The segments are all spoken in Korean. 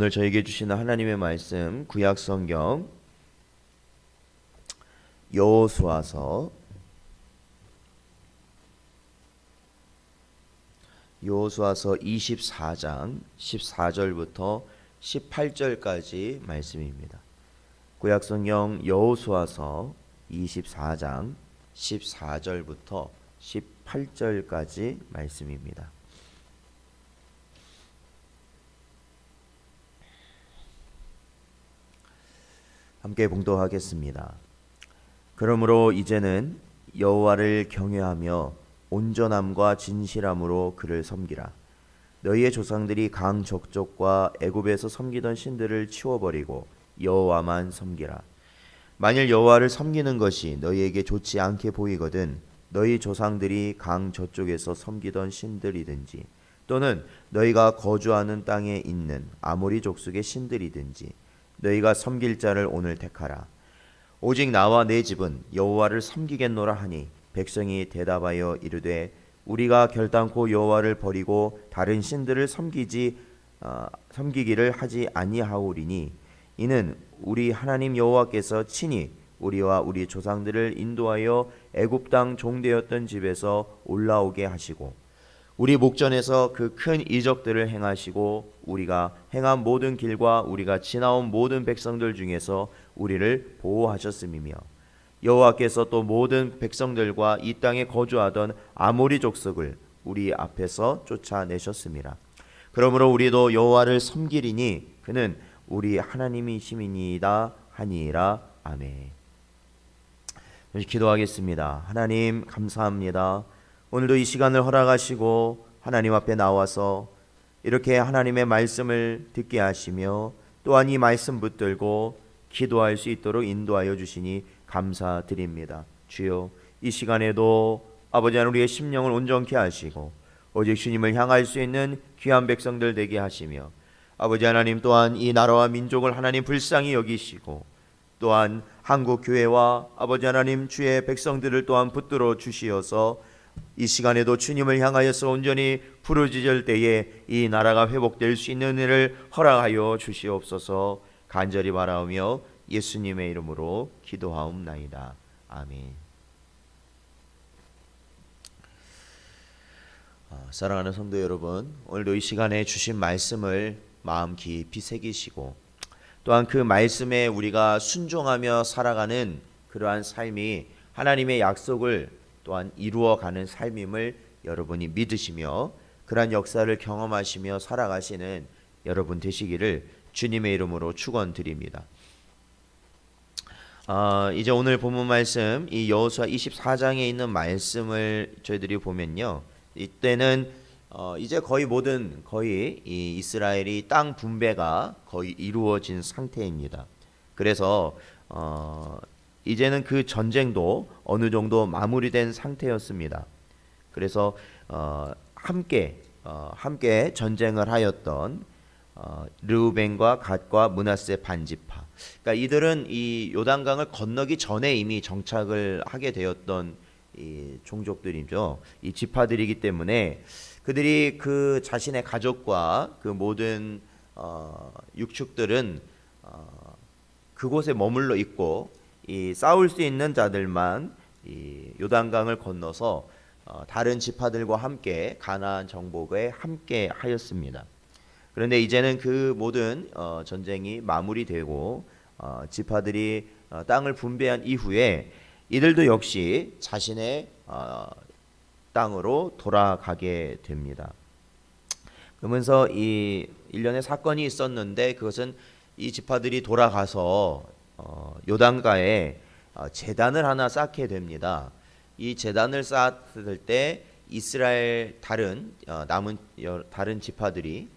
오늘 저에게 주시는 하나님의 말씀 구약 성경 여호수아서 여호수아서 24장 14절부터 18절까지 말씀입니다. 구약 성경 여호수아서 24장 14절부터 18절까지 말씀입니다. 함께 봉독하겠습니다. 그러므로 이제는 여호와를 경외하며 온전함과 진실함으로 그를 섬기라. 너희의 조상들이 강 적족과 애굽에서 섬기던 신들을 치워버리고 여호와만 섬기라. 만일 여호와를 섬기는 것이 너희에게 좋지 않게 보이거든 너희 조상들이 강 저쪽에서 섬기던 신들이든지 또는 너희가 거주하는 땅에 있는 아모리 족속의 신들이든지 너희가 섬길 자를 오늘 택하라. 오직 나와 내 집은 여호와를 섬기겠노라 하니 백성이 대답하여 이르되 우리가 결단코 여호와를 버리고 다른 신들을 섬기지 어, 섬기기를 하지 아니하오리니 이는 우리 하나님 여호와께서 친히 우리와 우리 조상들을 인도하여 애굽 땅 종되었던 집에서 올라오게 하시고 우리 목전에서 그 큰 이적들을 행하시고 우리가 행한 모든 길과 우리가 지나온 모든 백성들 중에서 우리를 보호하셨음이며 여호와께서 또 모든 백성들과 이 땅에 거주하던 아모리 족속을 우리 앞에서 쫓아내셨음이라 그러므로 우리도 여호와를 섬기리니 그는 우리 하나님이심이니이다 하니라 아멘. 기도하겠습니다. 하나님 감사합니다. 오늘도 이 시간을 허락하시고 하나님 앞에 나와서 이렇게 하나님의 말씀을 듣게 하시며 또한 이 말씀 붙들고 기도할 수 있도록 인도하여 주시니 감사드립니다. 주여 이 시간에도 아버지 하나님 우리의 심령을 온전케 하시고 오직 주님을 향할 수 있는 귀한 백성들 되게 하시며 아버지 하나님 또한 이 나라와 민족을 하나님 불쌍히 여기시고 또한 한국 교회와 아버지 하나님 주의 백성들을 또한 붙들어 주시어서 이 시간에도 주님을 향하여서 온전히 부르짖을 때에 이 나라가 회복될 수 있는 일을 허락하여 주시옵소서 간절히 바라오며 예수님의 이름으로 기도하옵나이다. 아멘. 어, 사랑하는 성도 여러분, 오늘도 이 시간에 주신 말씀을 마음 깊이 새기시고 또한 그 말씀에 우리가 순종하며 살아가는 그러한 삶이 하나님의 약속을 또한 이루어가는 삶임을 여러분이 믿으시며 그러한 역사를 경험하시며 살아가시는 여러분 되시기를 주님의 이름으로 축원드립니다. 어, 이제 오늘 본문 말씀 이 여호수아 24장에 있는 말씀을 저희들이 보면요. 이때는 어, 이제 거의 모든 거의 이 이스라엘이 땅 분배가 거의 이루어진 상태입니다. 그래서 어, 이제는 그 전쟁도 어느 정도 마무리된 상태였습니다. 그래서 어, 함께 어, 함께 전쟁을 하였던 어, 르우벤과 갓과 문하세 반지파. 그러니까 이들은 이 요단강을 건너기 전에 이미 정착을 하게 되었던 이 종족들이죠. 이 지파들이기 때문에 그들이 그 자신의 가족과 그 모든 어, 육축들은 어, 그곳에 머물러 있고 이 싸울 수 있는 자들만 이 요단강을 건너서 어, 다른 지파들과 함께 가나안 정복에 함께 하였습니다. 그런데 이제는 그 모든 어, 전쟁이 마무리되고 어, 지파들이 어, 땅을 분배한 이후에 이들도 역시 자신의 어, 땅으로 돌아가게 됩니다. 그러면서 이 일련의 사건이 있었는데 그것은 이 지파들이 돌아가서 어, 요단가에 어, 재단을 하나 쌓게 됩니다. 이 재단을 쌓았을 때 이스라엘 다른 어, 남은 여, 다른 지파들이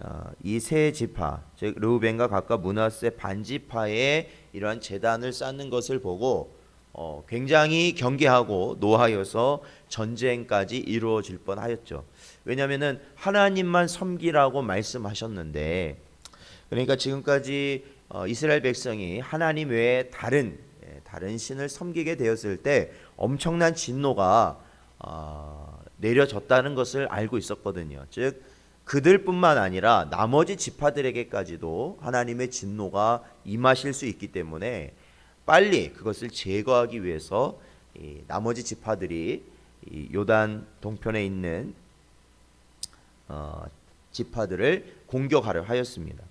어, 이세 지파 즉 르우벤과 각과 문하세 반지파에 이러한 재단을 쌓는 것을 보고 어, 굉장히 경계하고 노하여서 전쟁까지 이루어질 뻔하였죠. 왜냐하면은 하나님만 섬기라고 말씀하셨는데 그러니까 지금까지 어, 이스라엘 백성이 하나님 외에 다른 예, 다른 신을 섬기게 되었을 때 엄청난 진노가 어, 내려졌다는 것을 알고 있었거든요. 즉 그들뿐만 아니라 나머지 지파들에게까지도 하나님의 진노가 임하실 수 있기 때문에 빨리 그것을 제거하기 위해서 이 나머지 지파들이 이 요단 동편에 있는 어, 지파들을 공격하려 하였습니다.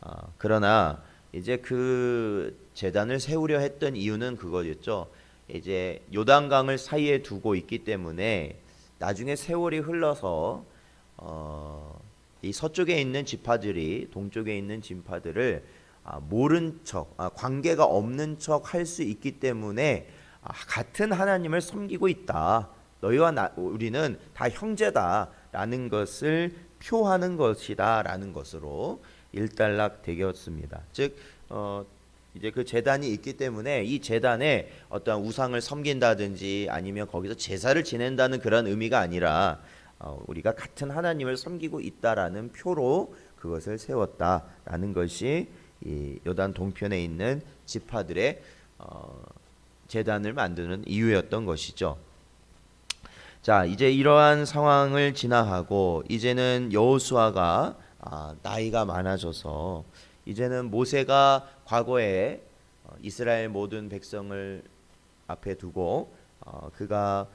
어, 그러나 이제 그 재단을 세우려 했던 이유는 그거였죠. 이제 요단강을 사이에 두고 있기 때문에 나중에 세월이 흘러서 어, 이 서쪽에 있는 지파들이 동쪽에 있는 지파들을 아, 모른 척, 아, 관계가 없는 척 할 수 있기 때문에 아, 같은 하나님을 섬기고 있다. 너희와 나, 우리는 다 형제다라는 것을 표하는 것이다라는 것으로 일단락 되었습니다. 즉 어, 이제 그 재단이 있기 때문에 이 재단에 어떤 우상을 섬긴다든지 아니면 거기서 제사를 지낸다는 그런 의미가 아니라 어, 우리가 같은 하나님을 섬기고 있다라는 표로 그것을 세웠다라는 것이 이 요단 동편에 있는 지파들의 어, 재단을 만드는 이유였던 것이죠. 자, 이제 이러한 상황을 지나가고 이제는 여호수아가 아, 나이가 많아져서 이제는 모세가 과거에 어, 이스라엘 모든 백성을 앞에 두고 어, 그가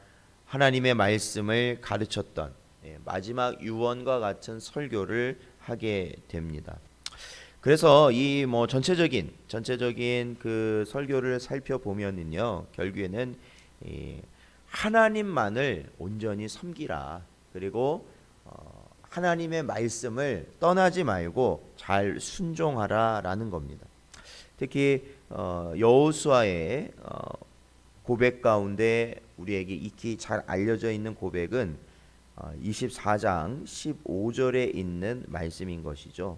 하나님의 말씀을 가르쳤던 예, 마지막 유언과 같은 설교를 하게 됩니다. 그래서 이 뭐 전체적인 전체적인 그 설교를 살펴보면은요 결국에는 이 하나님만을 온전히 섬기라 그리고 어, 하나님의 말씀을 떠나지 말고 잘 순종하라라는 겁니다. 특히 어, 여호수아의 어, 고백 가운데 우리에게 익히 잘 알려져 있는 고백은 어, 24장 15절에 있는 말씀인 것이죠.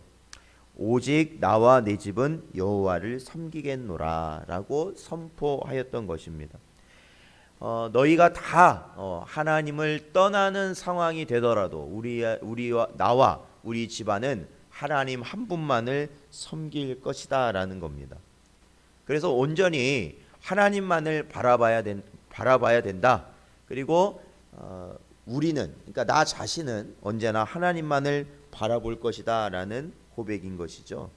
오직 나와 내 집은 여호와를 섬기겠노라라고 선포하였던 것입니다. 어, 너희가 다 어, 하나님을 떠나는 상황이 되더라도 우리 우리와 나와 우리 집안은 하나님 한 분만을 섬길 것이다라는 겁니다. 그래서 온전히 하나님만을 바라봐야 된 바라봐야 된다. 그리고 어, 우리는 그러니까 나 자신은 언제나 하나님만을 바라볼 것이다라는 고백인 것이죠.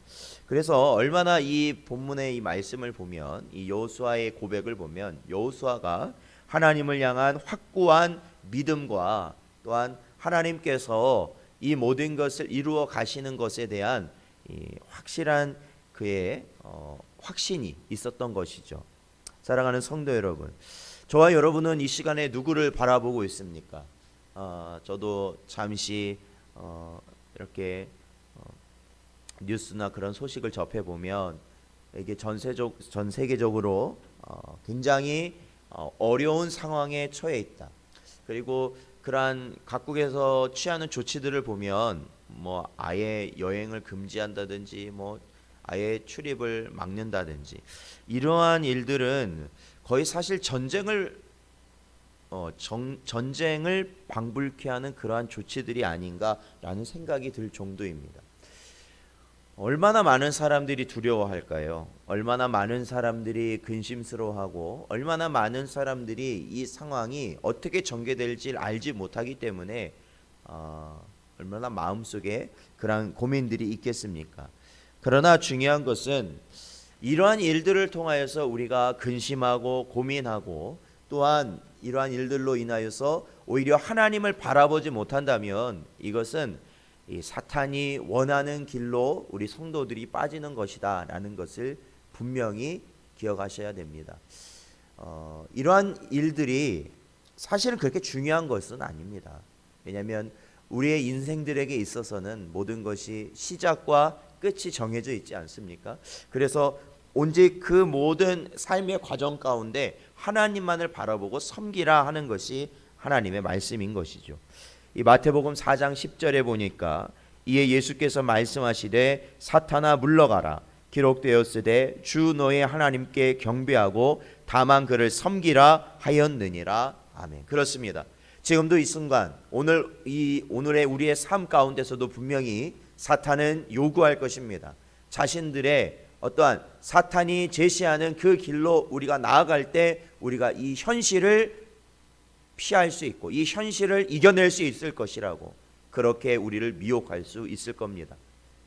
그래서 얼마나 이 본문의 이 말씀을 보면 이 여호수아의 고백을 보면 여호수아가 하나님을 향한 확고한 믿음과 또한 하나님께서 이 모든 것을 이루어 가시는 것에 대한 이 확실한 그의 어, 확신이 있었던 것이죠. 사랑하는 성도 여러분, 저와 여러분은 이 시간에 누구를 바라보고 있습니까? 어, 저도 잠시 어, 이렇게 어, 뉴스나 그런 소식을 접해 보면 이게 전세적 전 세계적으로 어, 굉장히 어, 어려운 상황에 처해 있다. 그리고 그러한 각국에서 취하는 조치들을 보면 뭐 아예 여행을 금지한다든지 뭐 아예 출입을 막는다든지 이러한 일들은 거의 사실 전쟁을 어, 정, 전쟁을 방불케 하는 그러한 조치들이 아닌가라는 생각이 들 정도입니다. 얼마나 많은 사람들이 두려워할까요? 얼마나 많은 사람들이 근심스러워하고 얼마나 많은 사람들이 이 상황이 어떻게 전개될지 알지 못하기 때문에 어, 얼마나 마음속에 그런 고민들이 있겠습니까? 그러나 중요한 것은 이러한 일들을 통하여서 우리가 근심하고 고민하고 또한 이러한 일들로 인하여서 오히려 하나님을 바라보지 못한다면 이것은 이 사탄이 원하는 길로 우리 성도들이 빠지는 것이다라는 것을 분명히 기억하셔야 됩니다. 어, 이러한 일들이 사실은 그렇게 중요한 것은 아닙니다. 왜냐하면 우리의 인생들에게 있어서는 모든 것이 시작과 끝이 정해져 있지 않습니까? 그래서 온직 그 모든 삶의 과정 가운데 하나님만을 바라보고 섬기라 하는 것이 하나님의 말씀인 것이죠. 이 마태복음 4장 10절에 보니까 이에 예수께서 말씀하시되 사탄아 물러가라 기록되었으되 주 너의 하나님께 경배하고 다만 그를 섬기라 하였느니라 아멘. 그렇습니다. 지금도 이 순간 오늘 이 오늘의 우리의 삶 가운데서도 분명히 사탄은 요구할 것입니다. 자신들의 어떠한 사탄이 제시하는 그 길로 우리가 나아갈 때 우리가 이 현실을 피할 수 있고 이 현실을 이겨낼 수 있을 것이라고 그렇게 우리를 미혹할 수 있을 겁니다.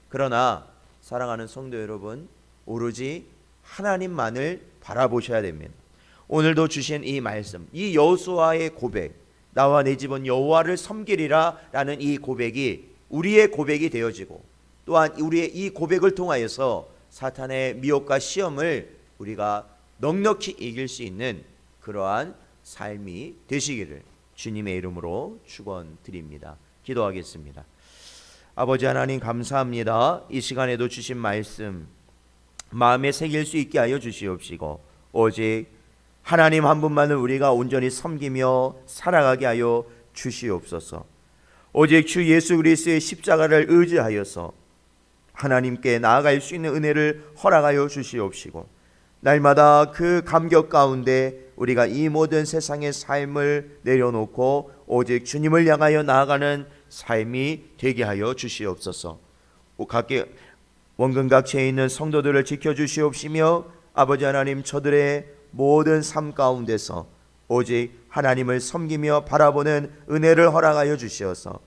그러나 사랑하는 성도 여러분, 오로지 하나님만을 바라보셔야 됩니다. 오늘도 주신 이 말씀, 이 여호수아의 고백, 나와 내 집은 여호와를 섬기리라라는 이 고백이 우리의 고백이 되어지고 또한 우리의 이 고백을 통하여서 사탄의 미혹과 시험을 우리가 넉넉히 이길 수 있는 그러한 삶이 되시기를 주님의 이름으로 축원드립니다. 기도하겠습니다. 아버지 하나님 감사합니다. 이 시간에도 주신 말씀 마음에 새길 수 있게 하여 주시옵시고 오직 하나님 한 분만을 우리가 온전히 섬기며 살아가게 하여 주시옵소서. 오직 주 예수 그리스도의 십자가를 의지하여서 하나님께 나아갈 수 있는 은혜를 허락하여 주시옵시고 날마다 그 감격 가운데 우리가 이 모든 세상의 삶을 내려놓고 오직 주님을 향하여 나아가는 삶이 되게 하여 주시옵소서. 각계 원근각체에 있는 성도들을 지켜 주시옵시며 아버지 하나님 저들의 모든 삶 가운데서 오직 하나님을 섬기며 바라보는 은혜를 허락하여 주시어서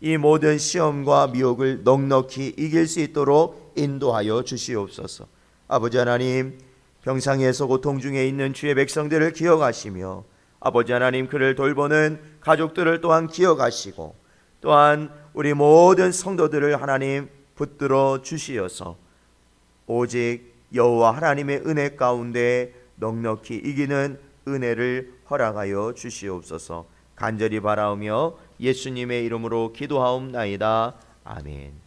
이 모든 시험과 미혹을 넉넉히 이길 수 있도록 인도하여 주시옵소서. 아버지 하나님 병상에서 고통 중에 있는 주의 백성들을 기억하시며 아버지 하나님 그를 돌보는 가족들을 또한 기억하시고 또한 우리 모든 성도들을 하나님 붙들어 주시어서 오직 여호와 하나님의 은혜 가운데 넉넉히 이기는 은혜를 허락하여 주시옵소서 간절히 바라오며 예수님의 이름으로 기도하옵나이다 아멘.